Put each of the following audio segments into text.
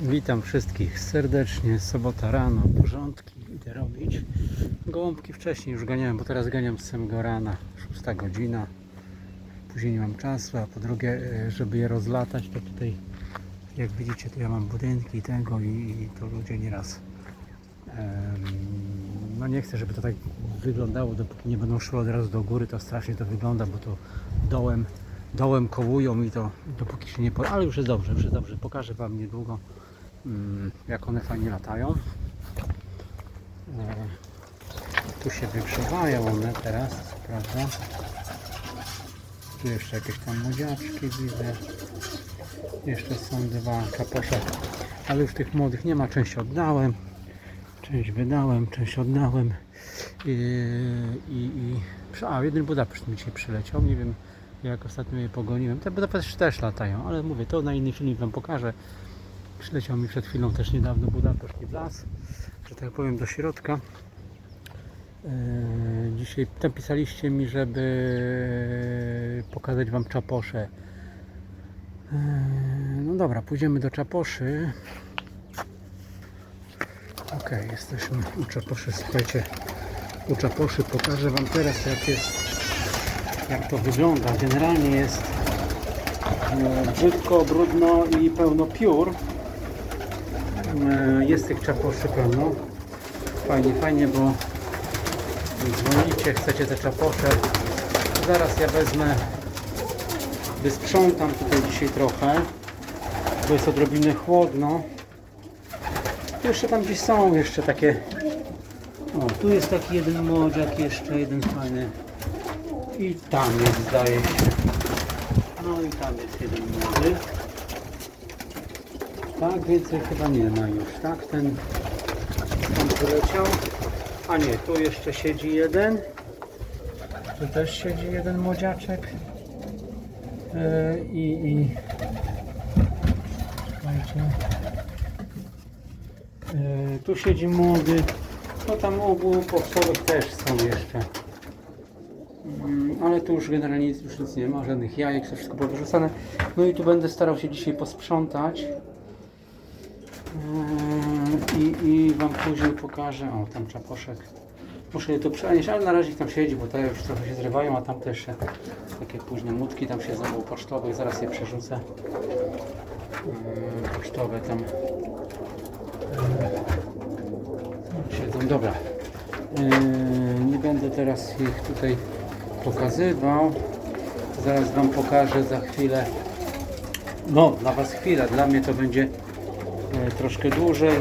Witam wszystkich serdecznie. Sobota rano, porządki idę robić. Gołąbki wcześniej już ganiałem, bo teraz ganiam z samego rana. 6 godzina. Później nie mam czasu, a po drugie, e, żeby je rozlatać, to tutaj, jak widzicie, tu ja mam budynki tego i, i to ludzie nieraz no nie chcę, żeby to tak wyglądało, dopóki nie będą szły od razu do góry, to strasznie to wygląda, bo to dołem, dołem kołują i to dopóki się nie po... ale już jest dobrze, już jest dobrze, pokażę Wam niedługo jak one fajnie latają. E, tu się wygrzewają one teraz, prawda. Tu jeszcze jakieś tam młodziaczki widzę. Jeszcze są dwa kaposze, ale już tych młodych nie ma, część oddałem. Część wydałem, część oddałem. I, i, i a jeden Budapeszt mi dzisiaj przyleciał. Nie wiem jak ostatnio je pogoniłem. Te Budapeszt też latają, ale mówię, to na inny filmik Wam pokażę. Przyleciał mi przed chwilą też niedawno Budapeszt i Blas, że tak powiem do środka. E, Dzisiaj tam pisaliście mi, żeby pokazać Wam czaposze. E, No dobra, pójdziemy do czaposzy. Ok, jesteśmy u czaposzy. Słuchajcie, u czaposzy pokażę Wam teraz jak jest, jak to wygląda. Generalnie jest e, brzydko, brudno i pełno piór. E, Jest tych czaposzy pełno. Fajnie, fajnie, bo dzwonicie, chcecie te czaposze. Zaraz ja wezmę, wysprzątam tutaj dzisiaj trochę, bo jest odrobinę chłodno. Tu jeszcze tam gdzieś są jeszcze takie. O, tu jest taki jeden młodziak, jeszcze jeden fajny. I tam jest, zdaje się. No i tam jest jeden młody. Tak, więcej chyba nie ma już, tak? Ten, ten wyleciał. A nie, tu jeszcze siedzi jeden. Tu też siedzi jeden młodziaczek. Yy, I, i... Yy, tu siedzi młody. No tam obu popsowych też są jeszcze. Mm, Ale tu już generalnie już nic nie ma, żadnych jajek, to wszystko było wyrzucane. No i tu będę starał się dzisiaj posprzątać. Yy, I, I Wam później pokażę. O, tam czaposzek. Muszę je tu przenieść, ale na razie tam siedzi, bo te już trochę się zrywają, a tam też takie późne mutki tam się znowu pocztowych. Zaraz je przerzucę. Yy, Pocztowe tam siedzą. Dobra. Yy, nie będę teraz ich tutaj pokazywał. Zaraz Wam pokażę za chwilę. No, dla Was chwilę. Dla mnie to będzie troszkę dłużej.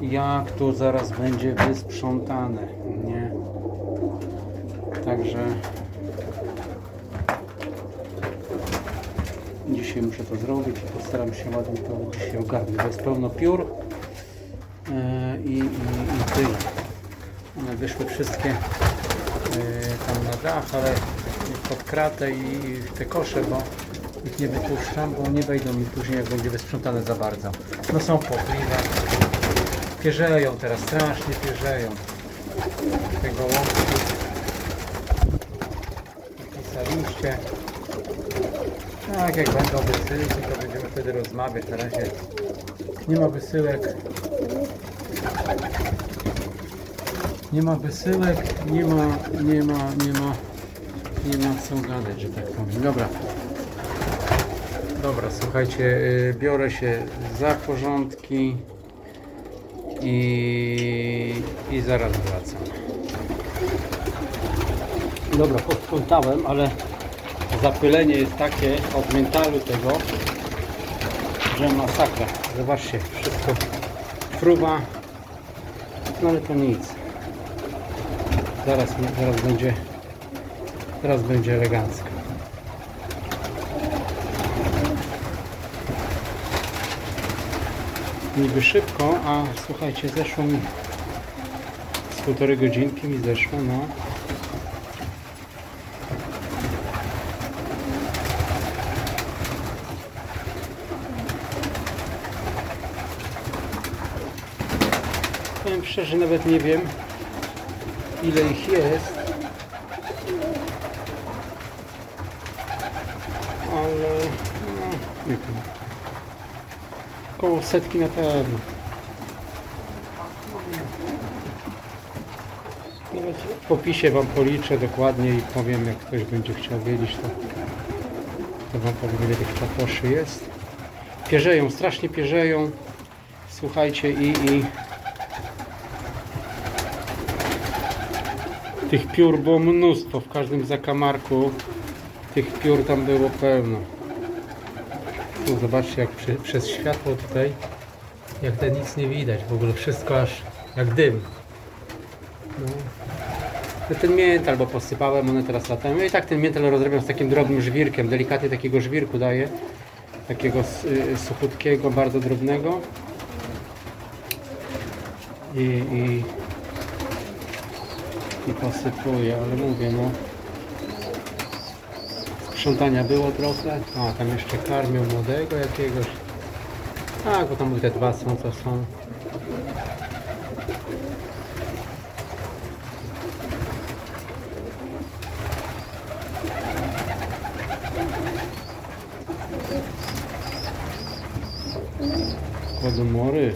Jak tu zaraz będzie wysprzątane. Nie? Także dzisiaj muszę to zrobić postaram się ładnie to dzisiaj ogarnąć. Jest pełno piór e, i, i, i tyle. One wyszły wszystkie e, tam na dach, ale pod kratę i w te kosze, bo ich nie wypuszczam, bo nie wejdą mi później, jak będzie wysprzątane za bardzo. No są płochliwe. Pierzeją teraz, strasznie pierzeją. Te gołąbki. Pisaliście. Tak, jak będą wysyłki, to będziemy wtedy rozmawiać. Na razie nie ma wysyłek. Nie ma wysyłek, nie ma, nie ma, nie ma, nie ma co gadać, że tak powiem. Dobra. Dobra, słuchajcie, y, biorę się za porządki i, i zaraz wracam. Dobra, posprzątałem, ale zapylenie jest takie od mentalu tego, że masakra. Zobaczcie, wszystko fruwa, no ale to nic. Zaraz, zaraz będzie, zaraz będzie elegancko. Niby szybko, a słuchajcie, zeszło mi z półtorej godzinki mi zeszło, no. Powiem szczerze, nawet nie wiem ile ich jest. Ale no, nie wiem. Koło setki na pewno. Nawet w opisie Wam policzę dokładnie i powiem, jak ktoś będzie chciał wiedzieć, to, to Wam powiem, ile tych czaposzy jest. Pierzeją, strasznie pierzeją. Słuchajcie i, i tych piór było mnóstwo w każdym zakamarku. Tych piór tam było pełno. Tu zobaczcie jak przy, przez światło tutaj jak to nic nie widać. W ogóle wszystko aż jak dym. No. Ten mięt albo posypałem, one teraz latają. I tak ten miętel rozrabiam z takim drobnym żwirkiem. Delikatnie takiego żwirku daję. Takiego y, suchutkiego, bardzo drobnego. I, i, i posypuję, ale mówię no. Sprzątania było trochę. A, tam jeszcze karmią młodego jakiegoś. Tak, bo tam te dwa są, co są. Kodomory.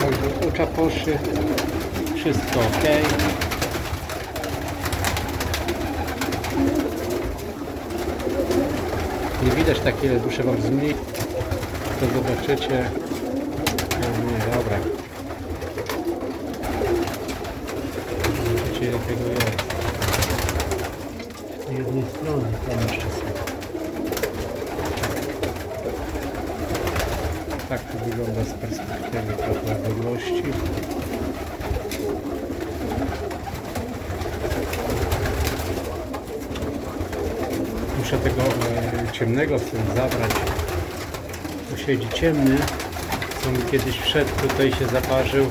Także u czaposzy wszystko ok. Nie widać tak ile muszę wam zmniej. To zobaczycie. No nie, dobra. Zobaczycie tego jest. Z jednej strony tam jeszcze są. Tak to wygląda z perspektywy odległości. Muszę tego e, ciemnego stąd zabrać. Tu siedzi ciemny, co mi kiedyś wszedł tutaj się zaparzył.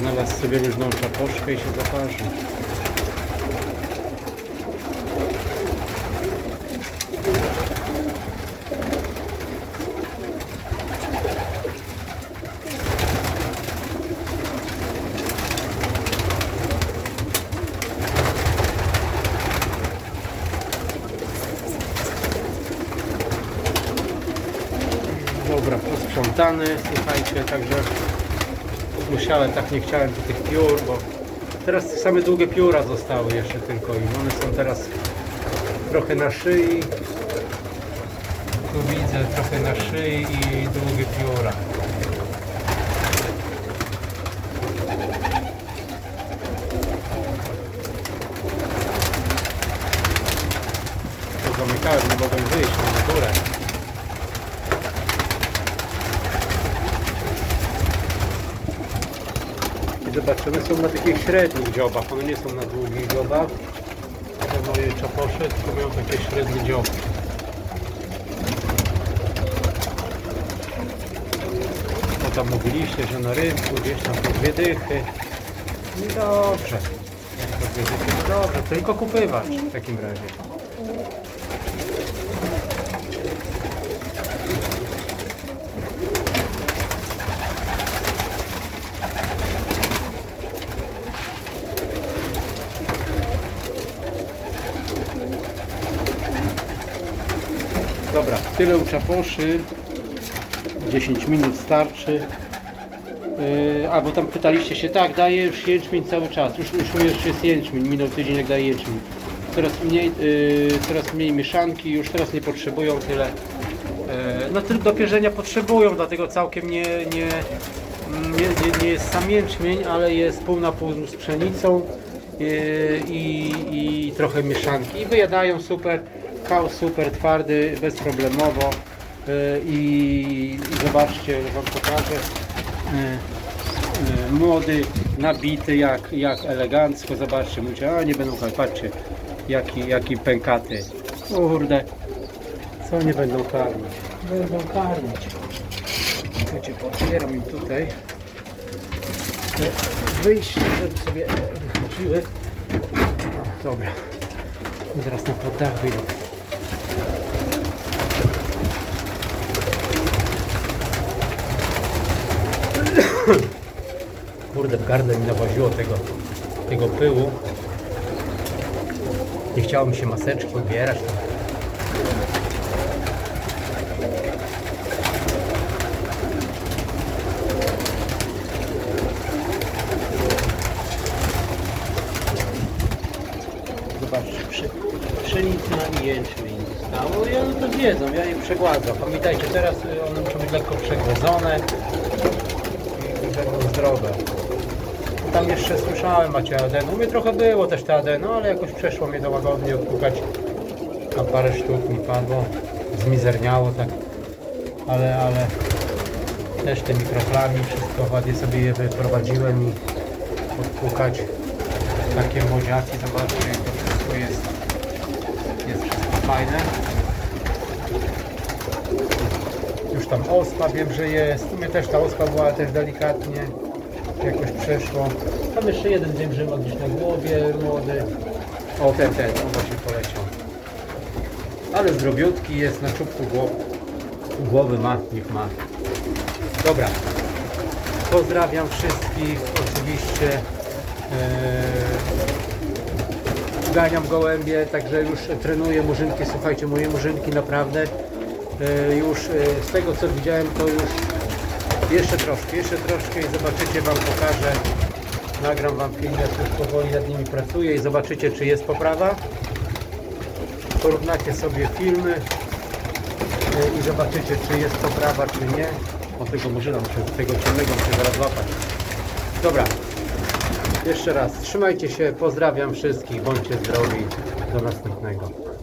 Znalazł sobie różną czaposzkę i się zaparzył. Dobra, posprzątany, słuchajcie, także musiałem, tak nie chciałem do tych piór, bo teraz same długie pióra zostały jeszcze tylko i one są teraz trochę na szyi. Tu widzę trochę na szyi i długie pióra. Zamykałem, nie mogłem wyjść na górę. I zobaczcie, one są na takich średnich dziobach, one nie są na długich dziobach. Te moje czaposze, tylko mają takie średnie dzioby. Bo tam mówiliście, że na rynku gdzieś tam po dwie dychy. No dobrze. Jak po dwie dychy, dobrze, tylko kupywać w takim razie. Dobra, tyle u czaposzy. 10 minut starczy. Yy, albo tam pytaliście się, tak, daję już jęczmień cały czas. Już, już, już jest jęczmień, minął tydzień jak daję jęczmień. Coraz mniej, yy, coraz mniej mieszanki, już teraz nie potrzebują tyle. Yy, no tylko do pierzenia potrzebują, dlatego całkiem nie, nie, nie, nie, nie jest sam jęczmień, ale jest pół na pół z pszenicą yy, i, i trochę mieszanki. I wyjadają super, kał super twardy, bezproblemowo. Yy, I, zobaczcie, wam pokażę. Yy, e, młody, nabity, jak, jak elegancko. Zobaczcie, mówicie, a nie będą karmić. Patrzcie, jaki, jaki pękaty. Kurde, co nie będą karmić? Będą karmić. Słuchajcie, otwieram im tutaj wyjście, żeby sobie wychodziły. Dobra. Teraz na poddach wyjdą. Kurde, w gardle mi nawoziło tego, tego pyłu. Nie chciało mi się maseczki ubierać. Pszenica i jęczmień zostało i one to wiedzą, ja je przegładzam. Pamiętajcie, teraz y, one muszą być lekko przegłodzone zdrowe. Tam jeszcze słyszałem macie adeno. U mnie trochę było też te adeno, ale jakoś przeszło mnie to łagodnie odpukać. Tam parę sztuk mi padło. Zmizerniało tak. Ale, ale też te mikroflami, wszystko ładnie sobie je wyprowadziłem i odpukać. Takie młodziaki, zobaczcie, jak to wszystko jest. Jest wszystko fajne. Już tam ospa wiem, że jest. U mnie też ta ospa była też delikatnie. Jakoś przeszło. Tam jeszcze jeden wiem, ma gdzieś na głowie młody. O ten, ten, on właśnie poleciał. Ale zdrowiutki jest na czubku głowy. Głowy ma, niech ma. Dobra. Pozdrawiam wszystkich. Oczywiście. Eee, ganiam gołębie, także już trenuję murzynki. Słuchajcie, moje murzynki naprawdę już e, z tego co widziałem to już jeszcze troszkę, jeszcze troszkę i zobaczycie wam pokażę. Nagram wam film, jak już powoli nad nimi pracuję i zobaczycie czy jest poprawa. Porównacie sobie filmy e, i zobaczycie czy jest poprawa czy nie. O tego murzyna muszę, tego ciemnego muszę zaraz łapać. Dobra. Jeszcze raz, trzymajcie się, pozdrawiam wszystkich, bądźcie zdrowi, do następnego.